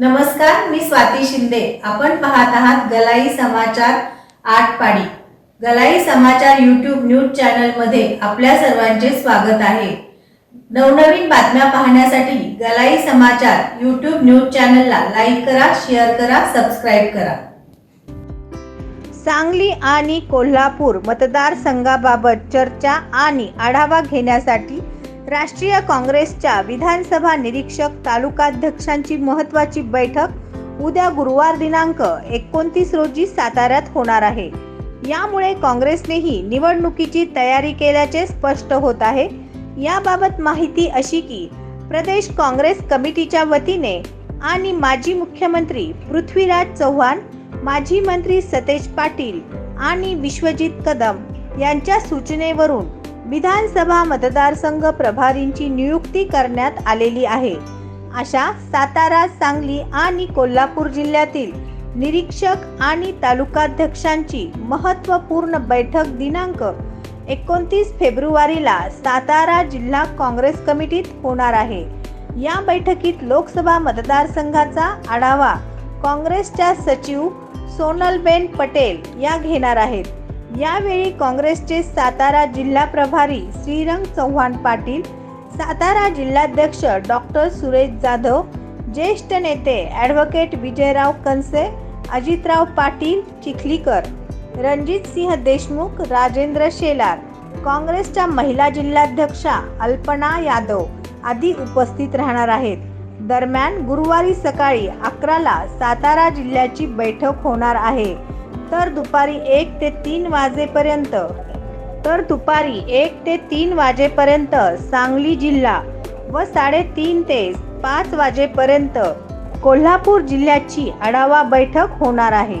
नमस्कार मी स्वाती शिंदे. आपण पाहत आहात गलाई समाचार आठ पाडी गलाई समाचार यूट्यूब न्यूज चॅनलमध्ये आपल्या सर्वांचे स्वागत आहे. नवनवीन बातम्या पाहण्यासाठी गलाई समाचार यूट्यूब न्यूज चॅनलला लाईक करा शेअर करा सबस्क्राईब करा. सांगली आणि कोल्हापूर मतदारसंघाबाबत चर्चा आणि आढावा घेण्यासाठी राष्ट्रीय काँग्रेसच्या विधानसभा निरीक्षक तालुकाध्यक्षांची महत्त्वाची बैठक उद्या गुरुवार दिनांक एकोणतीस रोजी साताऱ्यात होणार आहे. यामुळे काँग्रेसनेही निवडणुकीची तयारी केल्याचे स्पष्ट होत आहे. याबाबत माहिती अशी की प्रदेश काँग्रेस कमिटीच्या वतीने आणि माजी मुख्यमंत्री पृथ्वीराज चव्हाण माजी मंत्री सतेज पाटील आणि विश्वजित कदम यांच्या सूचनेवरून विधानसभा मतदारसंघ प्रभारींची नियुक्ती करण्यात आलेली आहे. अशा सातारा सांगली आणि कोल्हापूर जिल्ह्यातील निरीक्षक आणि तालुकाध्यक्षांची महत्त्वपूर्ण बैठक दिनांक एकोणतीस फेब्रुवारीला सातारा जिल्हा काँग्रेस कमिटीत होणार आहे. या बैठकीत लोकसभा मतदारसंघाचा आढावा काँग्रेसच्या सचिव सोनलबेन पटेल या घेणार आहेत. यावेळी काँग्रेसचे सातारा जिल्हा प्रभारी श्रीरंग चव्हाण पाटील सातारा जिल्हाध्यक्ष डॉक्टर सुरेश जाधव ज्येष्ठ नेते ॲडव्होकेट विजयराव कनसे अजितराव पाटील चिखलीकर रणजित सिंह देशमुख राजेंद्र शेलार काँग्रेसच्या महिला जिल्हाध्यक्षा अल्पना यादव आदी उपस्थित राहणार आहेत. दरम्यान गुरुवारी सकाळी अकराला सातारा जिल्ह्याची बैठक होणार आहे. तर दुपारी एक ते तीन वाजेपर्यंत. तर दुपारी एक ते तीन वाजेपर्यंत सांगली जिल्हा व साडेतीन ते पाच वाजेपर्यंत कोल्हापूर जिल्ह्याची आढावा बैठक होणार आहे.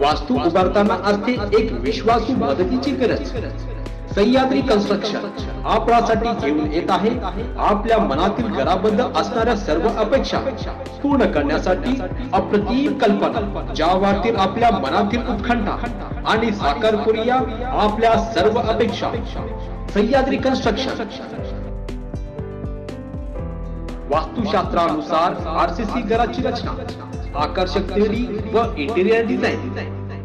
वास्तू उभारताना असते एक विश्वासू मदतीची गरज. सह्याद्री कन्स्ट्रक्शन आपल्यासाठी घेऊन येत आहे. आपल्या मनातील घराबद्दल असणाऱ्या सर्व अपेक्षा पूर्ण करण्यासाठी अप्रतिम कल्पना. ज्या वाटतील आपल्या मनातील उत्खंठा आणि साकार करूया आपल्या सर्व अपेक्षा. सह्याद्री कन्स्ट्रक्शन वास्तुशास्त्रानुसार आरसीसी घराची रचना. आकर्षक थेरी व इंटेरियर डिझाईन